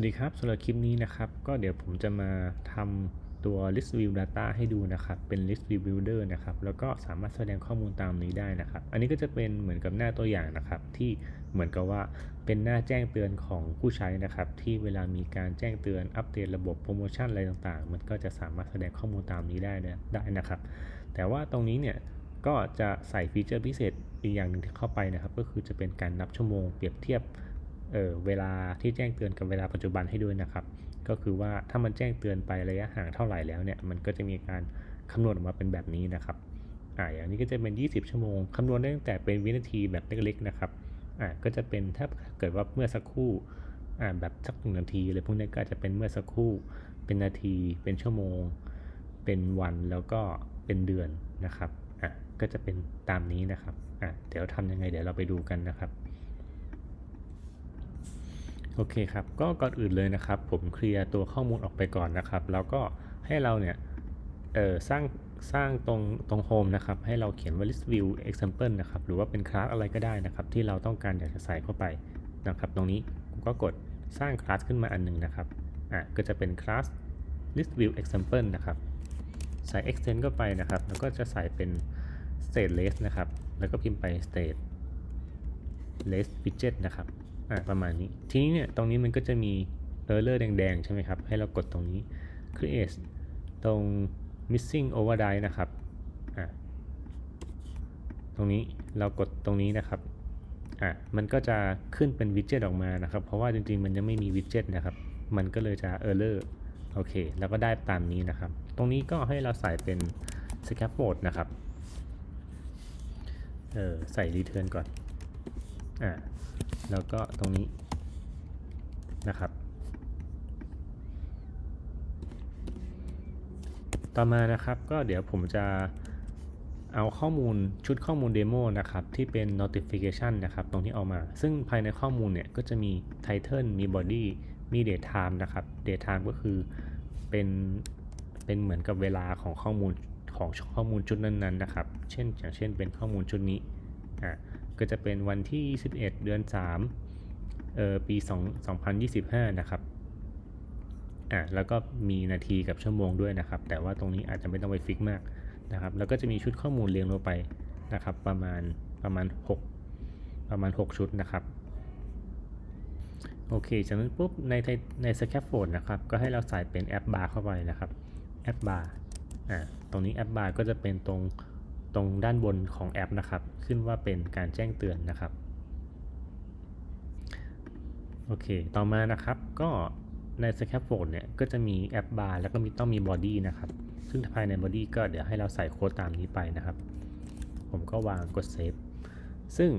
วัสดีครับสำหรับคลิปนี้นะครับก็เดี๋ยวผมจะมาทำตัว list view data ให้ดูนะครับ เป็น list view builder นะครับ แล้วก็สามารถแสดงข้อมูลตามนี้ได้นะครับ อันนี้ก็จะเป็นเหมือนกับหน้าตัวอย่างนะครับ ที่เหมือนกับว่าเป็นหน้าแจ้งเตือนของผู้ใช้นะครับ ที่เวลามีการแจ้งเตือนอัปเดตระบบโปรโมชั่นอะไรต่างๆ มันก็จะสามารถแสดงข้อมูลตามนี้ได้นะได้นะครับ แต่ว่าตรงนี้เนี่ยก็จะใส่ฟีเจอร์พิเศษอีกอย่างหนึ่งที่เข้าไปนะครับ ก็คือจะเป็นการนับชั่วโมงเปรียบเทียบ เออเวลาที่แจ้งเตือนกับเวลาปัจจุบันให้ด้วยนะครับ ก็คือว่าถ้ามันแจ้งเตือนไประยะห่างเท่าไหร่แล้วเนี่ยมันก็จะมีการคำนวณออกมาเป็นแบบนี้นะครับอ่าอย่างนี้ก็จะเป็น 20 ชั่วโมงคำนวณได้ตั้งแต่เป็นวินาทีแบบเล็กๆนะครับอ่าก็จะเป็นถ้าเกิดว่าเมื่อสักครู่อ่าแบบสักหนึ่งนาทีอะไรพวกนี้ก็จะเป็นเมื่อสักครู่เป็นนาที เป็นชั่วโมง เป็นวันแล้วก็เป็นเดือนนะครับอะก็จะเป็นตามนี้นะครับอะเดี๋ยวทำยังไงเดี๋ยวเราไปดูกันนะครับ โอเคครับ ก็ก่อนอื่นเลยนะครับ ผมเคลียร์ตัวข้อมูลออกไปก่อนนะครับ แล้วก็ให้เราเนี่ยเออสร้างสร้างตรงตรงโฮมนะครับ ให้เราเขียนว่า list view example นะครับ หรือว่าเป็นคลาสอะไรก็ได้นะครับ ที่เราต้องการอยากจะใส่เข้าไปนะครับ ตรงนี้ผมก็กดสร้างคลาสขึ้นมาอันหนึงนะครับ อะ ก็จะเป็นคลาส list view example นะครับ ใส่ extend เข้าไปนะครับ แล้วก็จะใส่เป็น stateless นะครับ แล้วก็พิมพ์ไป state less widget นะครับ อ่าประมาณนี้ ทีนี้เนี่ยตรงนี้มันก็จะมี error แดงๆ ใช่ไหมครับ ให้เรากดตรงนี้ create ตรง missing override นะครับอ่าตรงนี้เรากดตรงนี้นะครับอ่ามันก็จะขึ้นเป็นวิดเจ็ตออกมานะครับ เพราะว่าจริงๆ มันยังไม่มีวิดเจ็ตนะครับ มันก็เลยจะ error โอเค แล้วก็ได้ตามนี้นะครับ ตรงนี้ก็ให้เราใส่เป็น scaffold นะครับ เออใส่ return ก่อน อ่า แล้วก็ตรงนี้นะครับ ต่อมานะครับก็เดี๋ยวผมจะเอาข้อมูลชุดข้อมูลเดโมนะครับที่เป็น notification นะครับตรงที่เอามา ซึ่งภายในข้อมูลเนี่ยก็จะมี title มี body มี date time นะครับ date time ก็คือเป็นเป็นเหมือนกับเวลาของข้อมูลของข้อมูลชุดนั้นๆนะครับ เช่นอย่างเช่นเป็นข้อมูลชุดนี้อ่า ก็จะเป็นวันที่21เดือน3เอ่อปี 2 2025 นะครับอะแล้วก็มีนาทีกับชั่วโมงด้วยนะครับ แต่ว่าตรงนี้อาจจะไม่ต้องไปฟิกมากนะครับ แล้วก็จะมีชุดข้อมูลเรียงลงไปนะครับ ประมาณประมาณ 6 ประมาณ 6 ชุดนะครับโอเค จากนั้นปุ๊บในใน scaffold นะครับ ก็ให้เราใส่เป็นแอปบาร์เข้าไปนะครับ แอปบาร์ อ่า ตรงนี้แอปบาร์ก็จะเป็นตรง ตรงด้านบนของแอปนะครับ ขึ้นว่าเป็นการแจ้งเตือนนะครับ โอเค ต่อมานะครับ ก็ใน scaffold เนี่ย ก็จะมีแอปบาร์แล้วก็มีต้องมี body นะครับ ซึ่งภายใน body ก็เดี๋ยวให้เราใส่โค้ดตามนี้ไปนะครับ ผมก็วางกด save ซึ่ง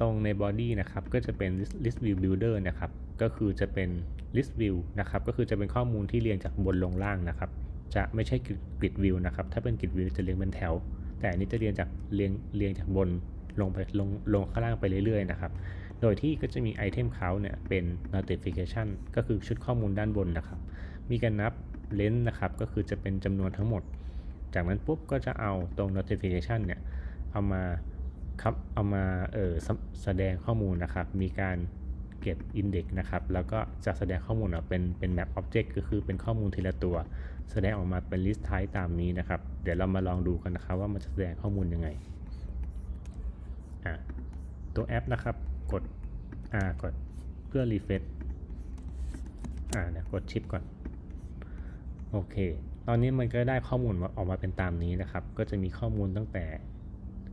ตรงใน body นะครับ ก็จะเป็น list view builder นะครับ ก็คือจะเป็น list view นะครับ ก็คือจะเป็นข้อมูลที่เรียงจากบนลงล่างนะครับ จะไม่ใช่ grid view นะครับ ถ้าเป็น grid view จะเรียงเป็นแถว แต่นี้จะเรียงจากเรียงเรียงจากบนลงไปลงลงข้างล่างไปเรื่อยๆนะครับ โดยที่ก็จะมีไอเทมเขาเนี่ยเป็น notification ก็คือชุดข้อมูลด้านบนนะครับ มีการนับเลนส์นะครับ ก็คือจะเป็นจำนวนทั้งหมด จากนั้นปุ๊บก็จะเอาตรง notification เนี่ย เอามาครับ เอามาเออแสแสดงข้อมูลนะครับ มีการเก็บ index นะครับ แล้วก็จะแสดงข้อมูลออกเป็นเป็น map object ก็คือเป็นข้อมูลทีละตัว แสดงออกมาเป็น list type ตามนี้นะครับ เดี๋ยวเรามาลองดูกันนะครับว่ามันจะแสดงข้อมูลยังไงตัวแอปนะครับ กดอ่ากดเพื่อ refresh อ่าเดี๋ยวกดชิปก่อน โอเค ตอนนี้มันก็ได้ข้อมูลออกมาเป็นตามนี้นะครับ ก็จะมีข้อมูลตั้งแต่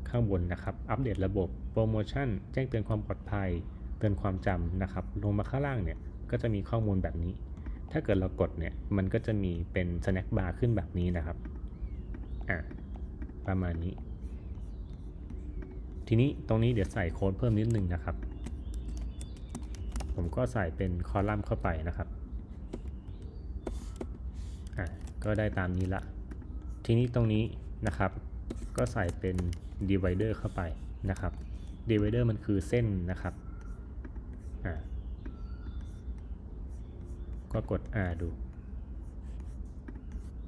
ข้างบนนะครับ อัปเดตระบบ โปรโมชั่น แจ้งเตือนความปลอดภัย เตือนความจำนะครับ ลงมาข้างล่างเนี่ย ก็จะมีข้อมูลแบบนี้ ถ้าเกิดเรากดเนี่ย มันก็จะมีเป็น snack bar ขึ้นแบบนี้นะครับ อ่าประมาณนี้ ทีนี้ตรงนี้เดี๋ยวใส่โค้ดเพิ่มนิดนึงนะครับ ผมก็ใส่เป็นคอลัมน์เข้าไปนะครับ อะ ก็ได้ตามนี้ละ ทีนี้ตรงนี้นะครับ ก็ใส่เป็น divider เข้าไปนะครับ divider มันคือเส้นนะครับ อะ ก็กด R ดู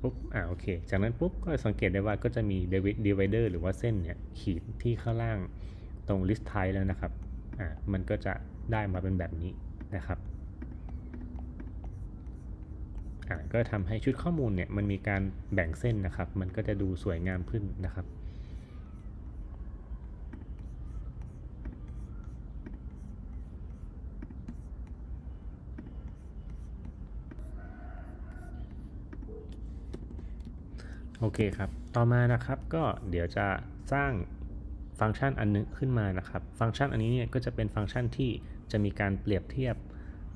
ปุ๊บอ่าโอเค จากนั้นปุ๊บก็สังเกตได้ว่าก็จะมี divider หรือว่าเส้นเนี่ยขีดที่ข้างล่างตรง list type แล้วนะครับอ่ามันก็จะได้มาเป็นแบบนี้นะครับอ่าก็ทำให้ชุดข้อมูลเนี่ยมันมีการแบ่งเส้นนะครับ มันก็จะดูสวยงามขึ้นนะครับ โอเคครับ ต่อมานะครับก็เดี๋ยวจะสร้างฟังก์ชันอันนึงขึ้นมานะครับ ฟังก์ชันอันนี้เนี่ยก็จะเป็นฟังก์ชันที่จะมีการเปรียบเทียบ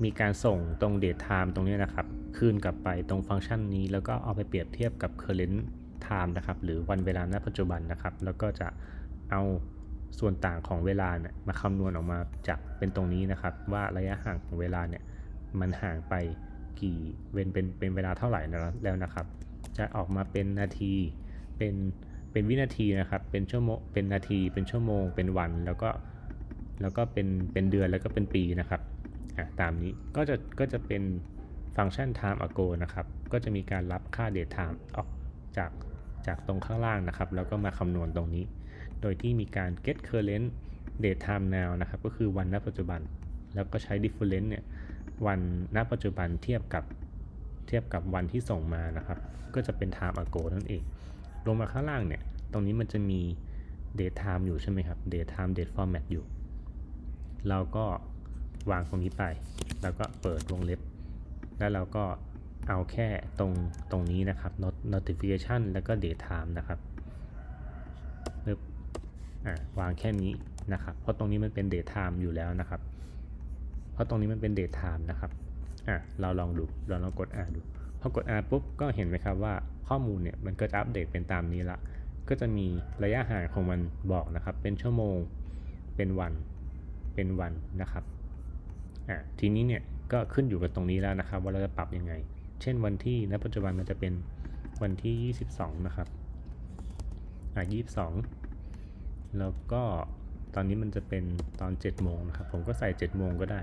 มีการส่งตรง date time ตรงนี้นะครับ คืนกลับไปตรงฟังก์ชันนี้ แล้วก็เอาไปเปรียบเทียบกับ current time นะครับ หรือวันเวลาณปัจจุบันนะครับ แล้วก็จะเอาส่วนต่างของเวลาเนี่ยมาคำนวณออกมาจากเป็นตรงนี้นะครับ ว่าระยะห่างของเวลาเนี่ยมันห่างไปกี่เวนเป็นเป็นเวลาเท่าไหร่นะแล้วนะครับ จะออกมาเป็นนาที เป็นเป็นวินาทีนะครับ เป็นชั่วโมง เป็นนาที เป็นชั่วโมง เป็นวัน แล้วก็ แล้วก็เป็น เป็นเดือน แล้วก็เป็นปีนะครับอะตามนี้ ก็จะ ก็จะเป็นฟังก์ชัน time ago นะครับ ก็จะมีการรับค่า date time ออกจาก จากตรงข้างล่างนะครับ แล้วก็มาคำนวณตรงนี้ โดยที่มีการ get current date time now นะครับ ก็คือวันณปัจจุบัน แล้วก็ใช้ difference เนี่ย วันณปัจจุบันเทียบกับ เทียบกับวันที่ส่งมานะครับ ก็จะเป็น time ago นั่นเอง ลงมาข้างล่างเนี่ย ตรงนี้มันจะมี date time อยู่ใช่ไหมครับ date time date format อยู่ เราก็วางตรงนี้ไป แล้วก็เปิดวงเล็บ แล้วเราก็เอาแค่ตรงตรงนี้นะครับ not notification แล้วก็ date time นะครับปึ๊บอ่าวางแค่นี้นะครับ เพราะตรงนี้มันเป็น date time อยู่แล้วนะครับ เพราะตรงนี้มันเป็น date time นะครับ อะเราลองดูเราลองกด R ดูพอกด R ปุ๊บก็เห็นไหมครับว่าข้อมูลเนี่ยมันก็จะอัปเดตเป็นตามนี้ละก็จะมีระยะห่างของมันบอกนะครับ เป็นชั่วโมงเป็นวันเป็นวันนะครับอะทีนี้เนี่ยก็ขึ้นอยู่กับตรงนี้แล้วนะครับ ว่าเราจะปรับยังไง เช่นวันที่ณปัจจุบันมันจะเป็นวันที่ 22 นะครับอะ22 แล้วก็ตอนนี้มันจะเป็นตอน 7 โมงนะครับ ผมก็ใส่ 7 โมงก็ได้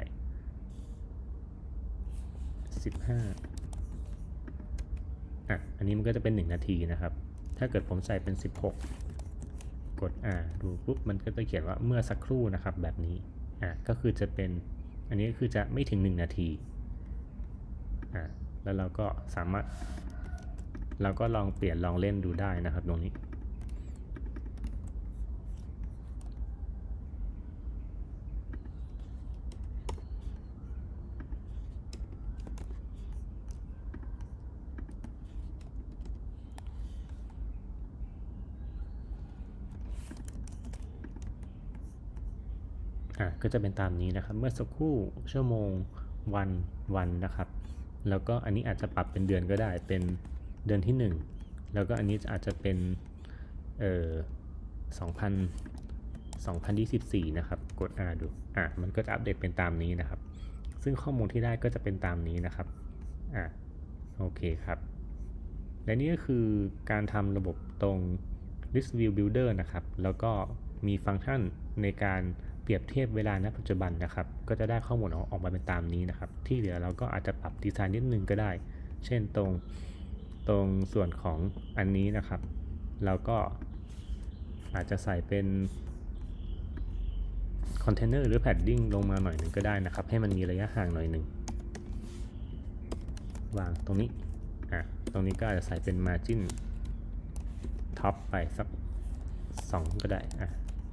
15อะ อันนี้มันก็จะเป็น1นาทีนะครับ ถ้าเกิดผมใส่เป็น16กดอ่าดูปุ๊บมันก็จะเขียนว่าเมื่อสักครู่นะครับแบบนี้ อะก็คือจะเป็น อันนี้ก็คือจะไม่ถึง1นาที อะแล้วเราก็สามารถ เราก็ลองเปลี่ยนลองเล่นดูได้นะครับตรงนี้ อะก็จะเป็นตามนี้นะครับ เมื่อสักครู่ชั่วโมงวันวันนะครับ แล้วก็อันนี้อาจจะปรับเป็นเดือนก็ได้เป็นเดือนที่ 1 แล้วก็อันนี้อาจจะเป็นเอ่อ2000 2024 นะครับ กดอ่าดูอะมันก็จะอัปเดตเป็นตามนี้นะครับ ซึ่งข้อมูลที่ได้ก็จะเป็นตามนี้นะครับอะโอเคครับ และนี่ก็คือการทำระบบตรง List View Builder นะครับ แล้วก็มีฟังก์ชันในการ เปรียบเทียบเวลาณปัจจุบันนะครับ ก็จะได้ข้อมูลออกออกมาเป็นตามนี้นะครับ ที่เหลือเราก็อาจจะปรับดีไซน์นิดนึงก็ได้ เช่นตรงตรงส่วนของอันนี้นะครับ เราก็อาจจะใส่เป็นคอนเทนเนอร์หรือแพดดิ้งลงมาหน่อยหนึ่งก็ได้นะครับ ให้มันมีระยะห่างหน่อยหนึ่งวางตรงนี้อะตรงนี้ก็อาจจะใส่เป็น margin ท็อปไปสัก 2 ก็ได้อะ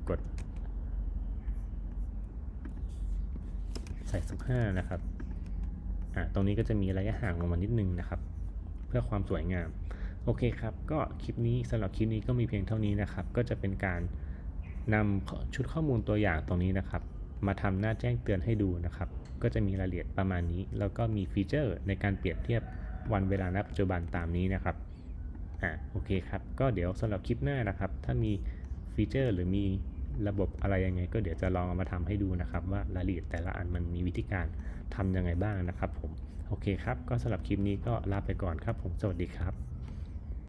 กด ใส่สัก5นะครับอะตรงนี้ก็จะมีระยะห่างลงมานิดนึงนะครับ เพื่อความสวยงาม โอเคครับ ก็คลิปนี้สำหรับคลิปนี้ก็มีเพียงเท่านี้นะครับ ก็จะเป็นการนำชุดข้อมูลตัวอย่างตรงนี้นะครับ มาทำหน้าแจ้งเตือนให้ดูนะครับ ก็จะมีรายละเอียดประมาณนี้ แล้วก็มีฟีเจอร์ในการเปรียบเทียบวันเวลาณปัจจุบันตามนี้นะครับอะโอเคครับ ก็เดี๋ยวสำหรับคลิปหน้านะครับ ถ้ามีฟีเจอร์หรือมี ระบบอะไรยังไง ก็เดี๋ยวจะลองเอามาทำให้ดูนะครับว่ารายละเอียดแต่ละอันมันมีวิธีการทำยังไงบ้างนะครับผมโอเคครับก็สำหรับคลิปนี้ก็ลาไปก่อนครับผมสวัสดีครับ